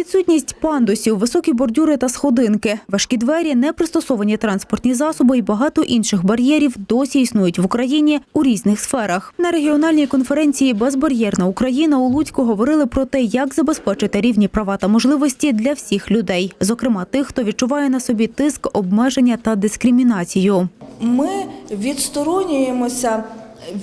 Відсутність пандусів, високі бордюри та сходинки, важкі двері, непристосовані транспортні засоби і багато інших бар'єрів досі існують в Україні у різних сферах. На регіональній конференції Безбар'єрна Україна у Луцьку говорили про те, як забезпечити рівні права та можливості для всіх людей, зокрема тих, хто відчуває на собі тиск, обмеження та дискримінацію. Ми відсторонюємося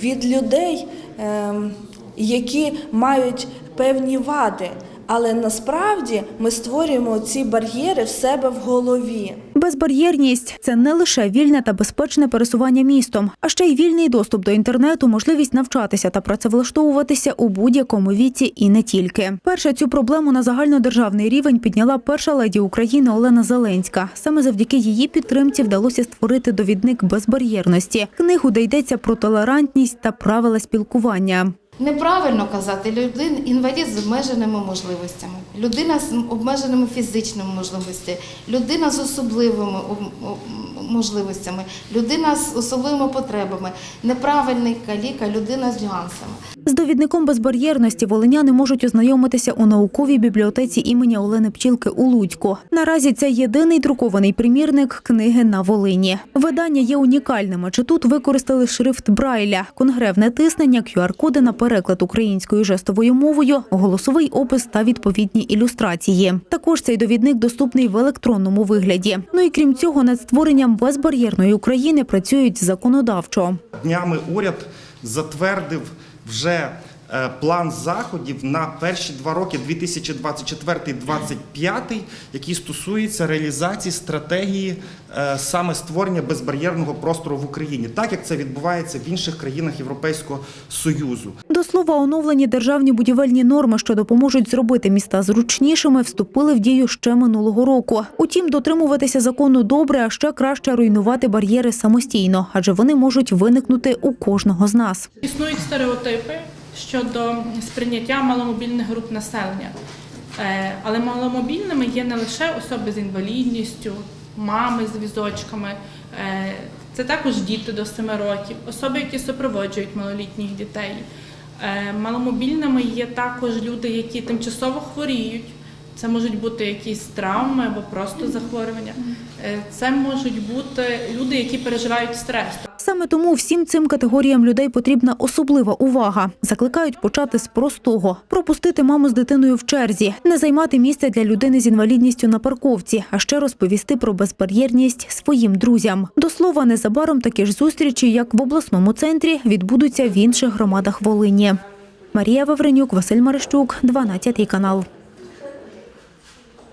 від людей, ем, які мають певні вади, але насправді ми створюємо ці бар'єри в себе в голові. Безбар'єрність це не лише вільне та безпечне пересування містом, а ще й вільний доступ до інтернету, можливість навчатися та працевлаштовуватися у будь-якому віці і не тільки. Перша цю проблему на загальнодержавний рівень підняла перша леді України Олена Зеленська. Саме завдяки її підтримці вдалося створити довідник безбар'єрності, книгу, де йдеться про толерантність та правила спілкування. Неправильно казати людина інвалід з обмеженими можливостями, людина з обмеженими фізичними можливостями, людина з особливими об- об- можливостями, людина з особливими потребами, неправильний каліка, людина з нюансами. З довідником безбар'єрності волиняни можуть ознайомитися у науковій бібліотеці імені Олени Пчілки у Луцьку. Наразі це єдиний друкований примірник книги на Волині. Видання є унікальним, адже тут використали шрифт Брайля, конгревне тиснення, QR-коди на переклад українською жестовою мовою, голосовий опис та відповідні ілюстрації. Також цей довідник доступний в електронному вигляді. Ну і крім цього, над створенням безбар'єрної України працюють законодавчо. Днями уряд затвердив вже план заходів на перші два роки 2024-2025, який стосується реалізації стратегії е, саме створення безбар'єрного простору в Україні, так як це відбувається в інших країнах Європейського Союзу. До слова, оновлені державні будівельні норми, що допоможуть зробити міста зручнішими, вступили в дію ще минулого року. Утім, дотримуватися закону добре, а ще краще руйнувати бар'єри самостійно, адже вони можуть виникнути у кожного з нас. Існують стереотипи щодо сприйняття маломобільних груп населення. Е, Але маломобільними є не лише особи з інвалідністю, мами з візочками, е, це також діти до 7 років, особи, які супроводжують малолітніх дітей. Е, Маломобільними є також люди, які тимчасово хворіють. Це можуть бути якісь травми або просто захворювання. Е, Це можуть бути люди, які переживають стрес. Саме тому всім цим категоріям людей потрібна особлива увага. Закликають почати з простого: пропустити маму з дитиною в черзі, не займати місце для людини з інвалідністю на парковці, а ще розповісти про безбар'єрність своїм друзям. До слова, незабаром такі ж зустрічі, як в обласному центрі, відбудуться в інших громадах Волині. Марія Вавренюк, Василь Марищук, 12 канал.